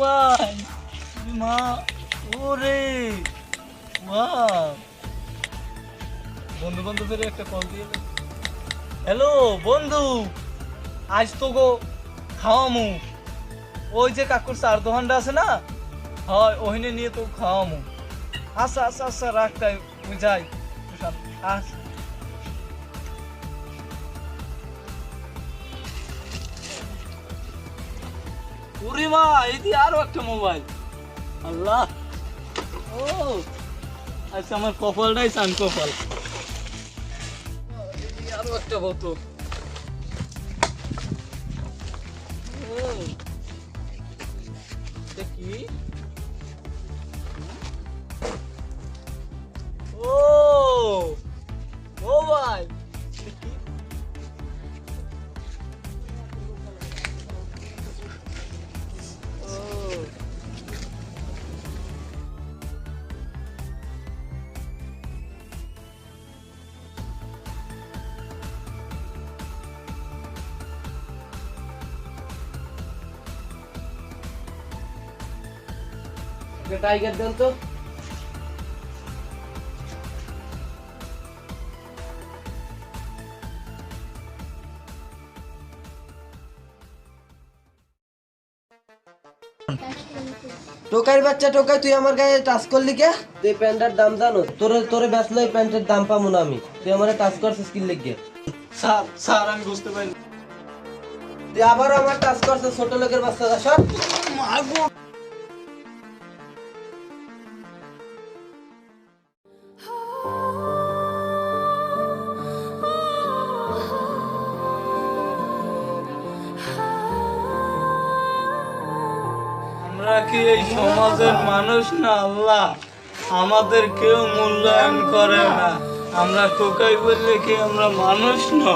ভাই মা, ওরে বন্ধু বান্ধবের একটা কল দিয়ে হ্যালো বন্ধু, আজ তো গো খাওয়ামু। ওই যে কাকুর চার দোকানটা আছে না? হয় ওখানে নিয়ে তো খাওয়ামু। আচ্ছা আচ্ছা আচ্ছা রাখ তাই যাই। আচ্ছা। ওরে মা এদি আরও একটা মোবাইল আল্লাহ। ও আচ্ছা আমার কপালটাই চান কপাল। আরও একটা বোতল। কি? ও ও টাইগার দেন তো। টোকাইর বাচ্চা টোকাই তুই আমার গায়ে টাচ করলি কে? তুই প্যান্টের দাম জানো তোরে তোরে বেচলে এই প্যান্টের দাম পাবো না আমি। তুই আমার টাচ করছিস কি লিখে স্যার স্যার আমি বুঝতে পারি তুই আবারও আমার টাচ করছিস ছোট লোকের বাচ্চা সব কি এই সমাজের মানুষ না আল্লাহ? আমাদের কেউ মূল্যায়ন করে না। আমরা কোকাই বললে কি আমরা মানুষ না